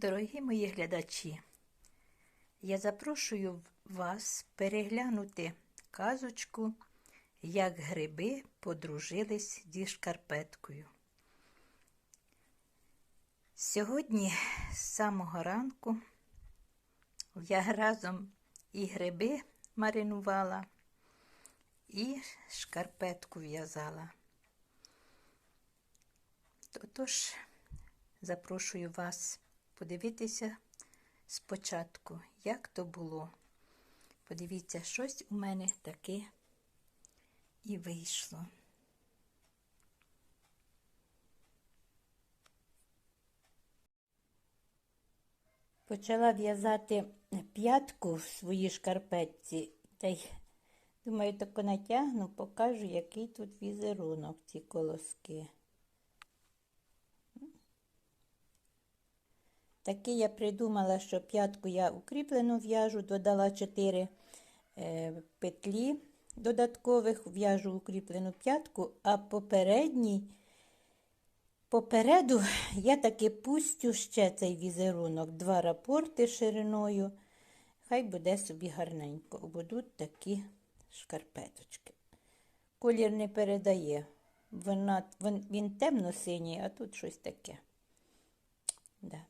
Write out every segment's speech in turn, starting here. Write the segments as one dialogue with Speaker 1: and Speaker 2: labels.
Speaker 1: Дорогі мої глядачі, я запрошую вас переглянути казочку, як гриби подружились зі шкарпеткою. Сьогодні з самого ранку я разом і гриби маринувала, і шкарпетку в'язала. Тож запрошую вас подивитися спочатку, як то було. Подивіться, щось у мене таке і вийшло. Почала в'язати п'ятку в своїй шкарпетці, та й думаю, тако натягну, покажу, який тут візерунок ці колоски. Таки я придумала, що п'ятку я укріплену в'яжу, додала 4 е, петлі додаткових, в'яжу укріплену п'ятку, а попередній, попереду я таки пустю ще цей візерунок, два рапорти шириною. Хай буде собі гарненько. Будуть такі шкарпеточки. Колір не передає. Вона, він, темно-синій, а тут щось таке. Да.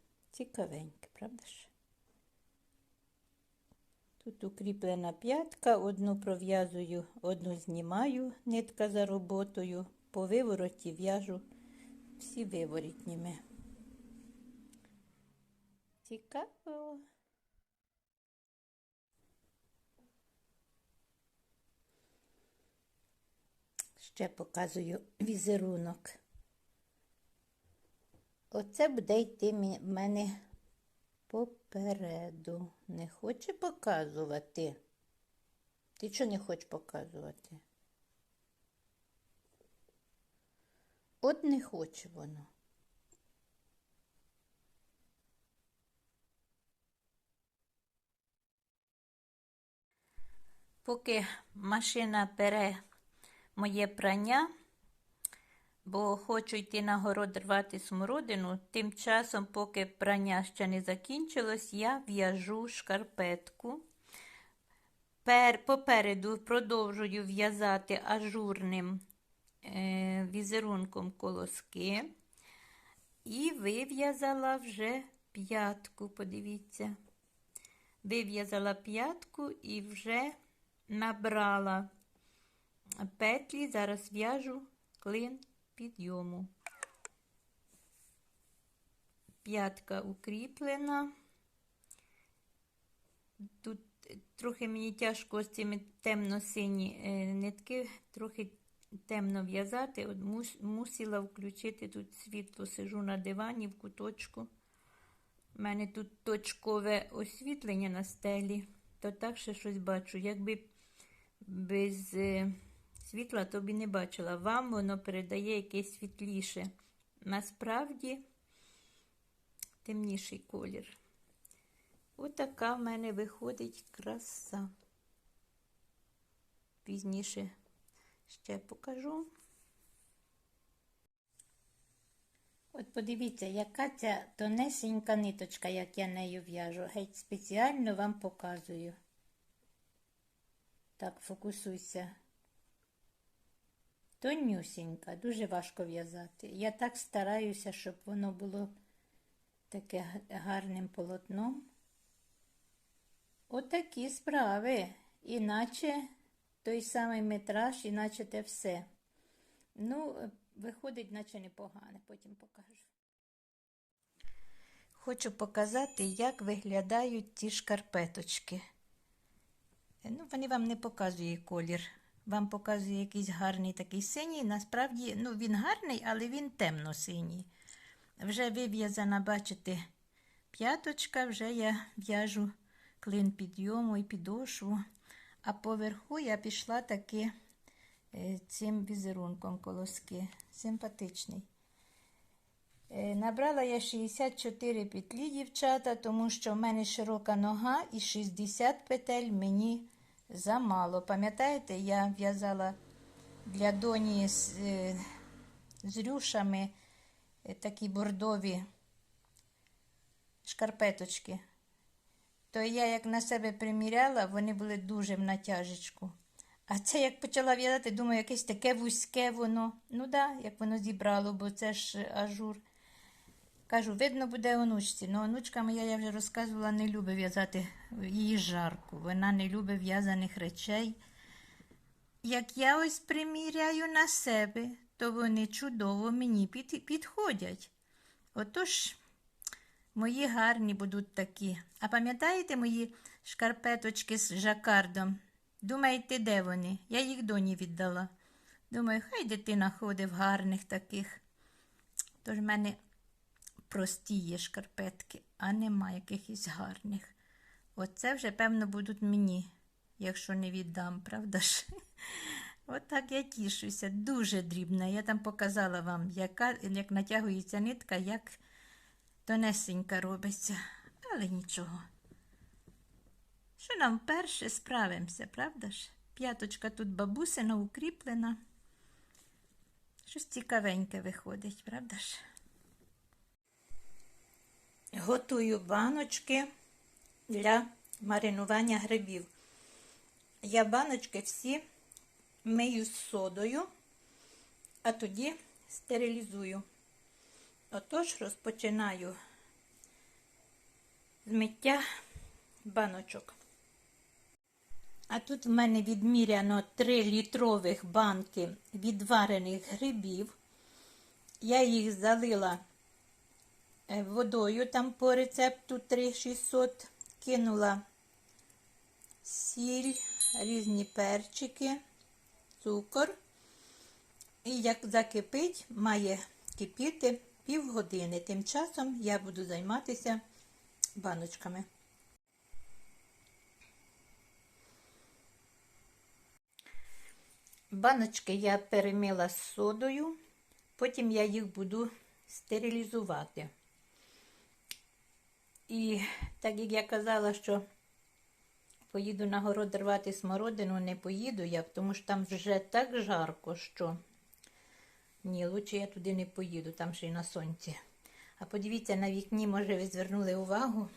Speaker 1: Цікавеньке, правда ж? Тут укріплена п'ятка, одну пров'язую, одну знімаю, нитка за роботою, по вивороті в'яжу всі виворітніми. Цікаво. Ще показую візерунок. Оце буде йти в мене попереду. Не хоче показувати. Ти чого не хочеш показувати? От не хоче воно. Поки машина пере моє прання, бо хочу йти на город рвати смородину. Тим часом, поки прання ще не закінчилось, я в'яжу шкарпетку. Пер, попереду продовжую в'язати ажурним е, візерунком колоски. І вив'язала вже п'ятку, подивіться. Вив'язала п'ятку і вже набрала петлі, зараз в'яжу клин підйому. П'ятка укріплена. Тут трохи мені тяжко з цими темно-сині нитки, трохи темно в'язати. Мусила включити тут світло, сижу на дивані в куточку. У мене тут точкове освітлення на стелі, то так ще щось бачу. Якби без світла, то б і не бачила. Вам воно передає якесь світліше. Насправді темніший колір. Отака в мене виходить краса. Пізніше ще покажу. От подивіться, яка ця тонесенька ниточка, як я нею в'яжу. Геть спеціально вам показую. Так, фокусуйся. Тонюсінька, дуже важко в'язати. Я так стараюся, щоб воно було таке гарним полотном. Отакі справи, іначе той самий метраж, іначе те все. Ну, виходить, наче непогано, потім покажу. Хочу показати, як виглядають ті шкарпеточки. Ну, Вони вам не показує колір. Вам показує якийсь гарний такий синій. Насправді, ну, він гарний, але він темно-синій. Вже вив'язана, бачите, п'яточка, вже я в'яжу клин підйому і підошву. А поверху я пішла таки цим візерунком колоски. Симпатичний. Набрала я 64 петлі, дівчата, тому що в мене широка нога і 60 петель мені замало. Пам'ятаєте, я в'язала для доні з, з рюшами такі бордові шкарпеточки, то я як на себе приміряла, вони були дуже в натяжечку. А це як почала в'язати, думаю, якесь таке вузьке воно. Ну да, як воно зібрало, бо це ж ажур. Кажу, видно буде онучці. Ну, онучка моя, я вже розказувала, не любить в'язати її жарку. Вона не любить в'язаних речей. Як я ось приміряю на себе, то вони чудово мені під, підходять. Отож, мої гарні будуть такі. А пам'ятаєте мої шкарпеточки з жакардом? Думаєте, де вони? Я їх доні віддала. Думаю, хай дитина ходить в гарних таких. Тож в мене прості є шкарпетки, а нема якихось гарних. Оце вже, певно, будуть мені, якщо не віддам, правда ж? Отак я тішуся, дуже дрібна. Я там показала вам, яка, як натягується нитка, як тонесенька робиться. Але нічого. Що нам перше справимося, правда ж? П'яточка тут бабусина укріплена. Щось цікавеньке виходить, правда ж? Готую баночки для маринування грибів. Я баночки всі мию з содою, а тоді стерилізую. Отож, розпочинаю з миття баночок. А тут в мене відміряно 3 літрових банки відварених грибів. Я їх залила водою там по рецепту 3600, кинула сіль, різні перчики, цукор. І як закипить, має кипіти півгодини. Тим часом я буду займатися баночками. Баночки я перемила з содою, потім я їх буду стерилізувати. І так як я казала, що поїду на город рвати смородину, не поїду я, тому що там вже так жарко, що ні, лучше я туди не поїду, там ще й на сонці. А подивіться, на вікні, може, ви звернули увагу.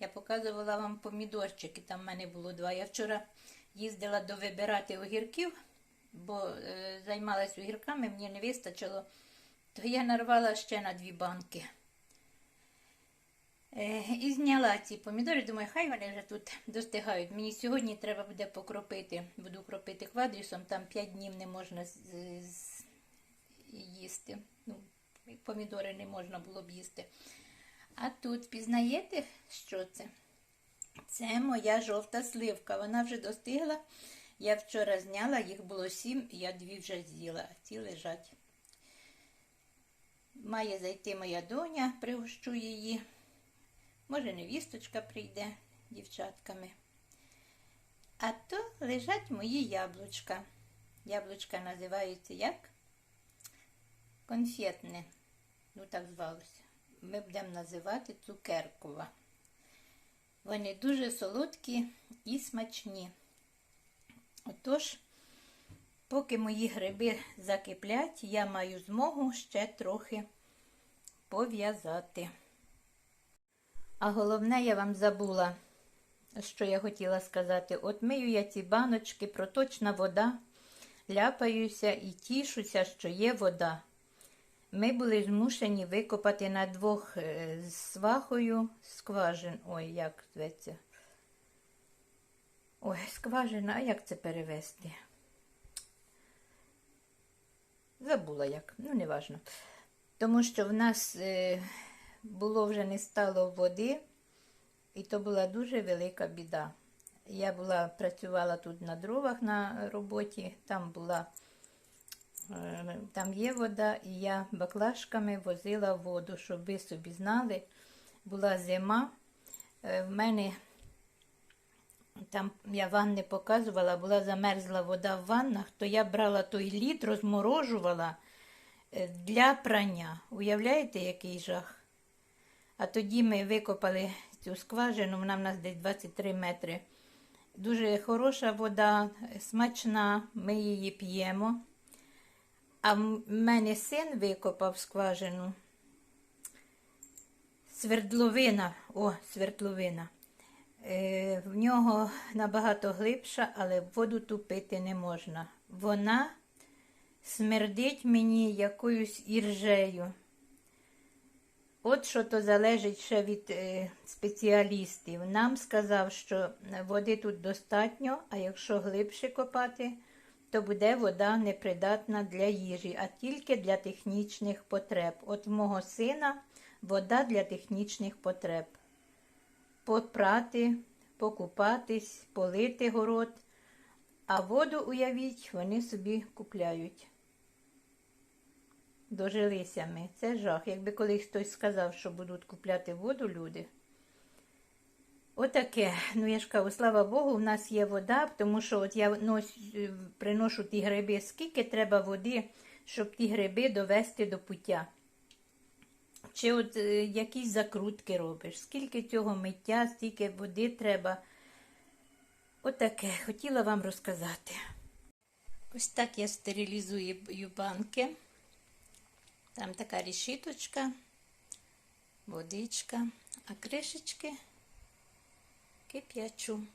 Speaker 1: Я показувала вам помідорчики, там в мене було два. Я вчора їздила до вибирати огірків, бо е, займалась огірками, мені не вистачило, то я нарвала ще на дві банки. Е, і зняла ці помідори, думаю, хай вони вже тут достигають. Мені сьогодні треба буде покропити. Буду кропити квадрісом, там 5 днів не можна з, їсти. Ну, помідори не можна було б їсти. А тут пізнаєте, що це? Це моя жовта сливка. Вона вже достигла. Я вчора зняла, їх було сім, я дві вже з'їла, а ці лежать. Має зайти моя доня, пригощу її. Може, невісточка прийде дівчатками. А то лежать мої яблучка. Яблучка називаються як? Конфетне. Ну, так звалося. Ми будемо називати цукеркова. Вони дуже солодкі і смачні. Отож, поки мої гриби закиплять, я маю змогу ще трохи пов'язати. А головне, я вам забула, що я хотіла сказати. От мию я ці баночки, проточна вода, ляпаюся і тішуся, що є вода. Ми були змушені викопати на двох е, з свахою скважин. Ой, як зветься. Ой, скважина, а як це перевести? Забула як, ну не важно. Тому що в нас е, було вже не стало води, і то була дуже велика біда. Я була, працювала тут на дровах на роботі, там була, е, там є вода, і я баклажками возила воду, щоб ви собі знали, була зима. Е, В мене там я ванни показувала, була замерзла вода в ваннах, то я брала той лід, розморожувала е, для прання. Уявляєте, який жах? А тоді ми викопали цю скважину, вона в нас десь 23 метри. Дуже хороша вода, смачна, ми її п'ємо. А в мене син викопав скважину Свердловина, о, свердловина. Е, в нього набагато глибша, але воду ту пити не можна. Вона смердить мені якоюсь іржею. От що то залежить ще від е, спеціалістів. Нам сказав, що води тут достатньо, а якщо глибше копати, то буде вода непридатна для їжі, а тільки для технічних потреб. От в мого сина вода для технічних потреб. Попрати, покупатись, полити город, а воду, уявіть, вони собі купляють. Дожилися ми. Це жах. Якби колись хтось сказав, що будуть купляти воду люди. Отаке. Ну, я ж кажу, слава Богу, у нас є вода, тому що от я нос, е, приношу ті гриби, скільки треба води, щоб ті гриби довести до пуття. Чи от е, якісь закрутки робиш, скільки цього миття, стільки води треба. Отаке, хотіла вам розказати. Ось так я стерилізую банки. Там така рішіточка, водичка, а кришечки кип'ячу.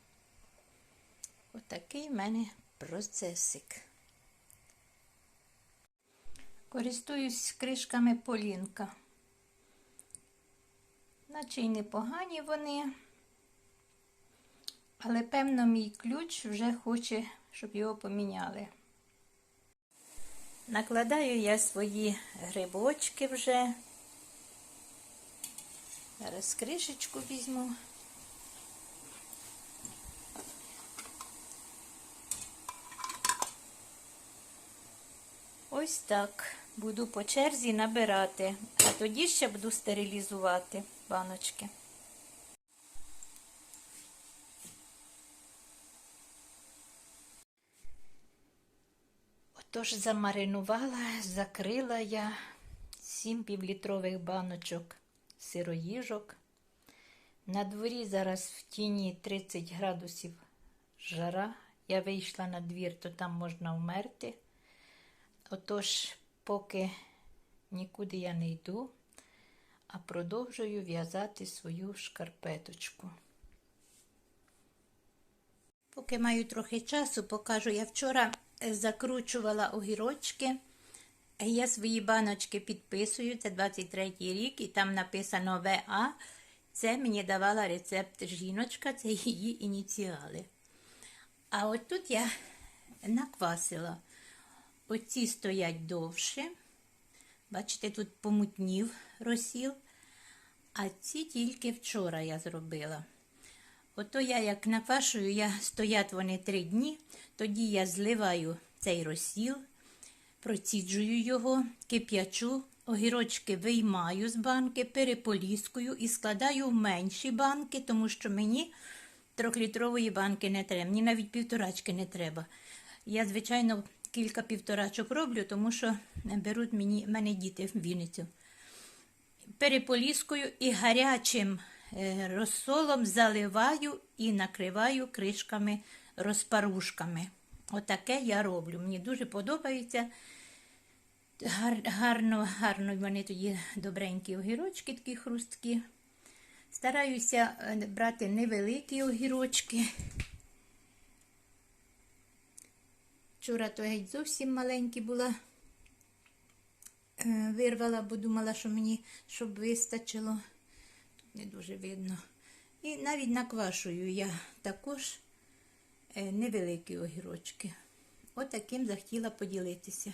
Speaker 1: Отакий в мене процесик. Користуюсь кришками полінка. Наче й непогані вони, але певно мій ключ вже хоче, щоб його поміняли. Накладаю я свої грибочки вже. Зараз кришечку візьму. Ось так. Буду по черзі набирати, а тоді ще буду стерилізувати баночки. Отож замаринувала, закрила я 7 півлітрових баночок сироїжок. На дворі зараз в тіні 30 градусів жара. Я вийшла на двір, то там можна вмерти. Отож, поки нікуди я не йду, а продовжую в'язати свою шкарпеточку. Поки маю трохи часу, покажу, я вчора закручувала огірочки. Я свої баночки підписую, це 23 рік, і там написано ВА. Це мені давала рецепт жіночка, це її ініціали. А от тут я наквасила. Оці стоять довше. Бачите, тут помутнів розсіл. А ці тільки вчора я зробила. Ото я як наквашую, я стоять вони три дні, тоді я зливаю цей розсіл, проціджую його, кип'ячу, огірочки виймаю з банки, переполіскую і складаю в менші банки, тому що мені трьохлітрової банки не треба, мені навіть півторачки не треба. Я, звичайно, кілька півторачок роблю, тому що беруть мені, мене діти в Вінницю. Переполіскую і гарячим розсолом заливаю і накриваю кришками розпарушками. Отаке я роблю. Мені дуже подобається. Гар, гарно, гарно вони тоді добренькі огірочки, такі хрусткі. Стараюся е, брати невеликі огірочки. Вчора то геть зовсім маленькі була. Е, вирвала, бо думала, що мені щоб вистачило. Не дуже видно. І навіть наквашую я також е, невеликі огірочки. Отаким захотіла поділитися.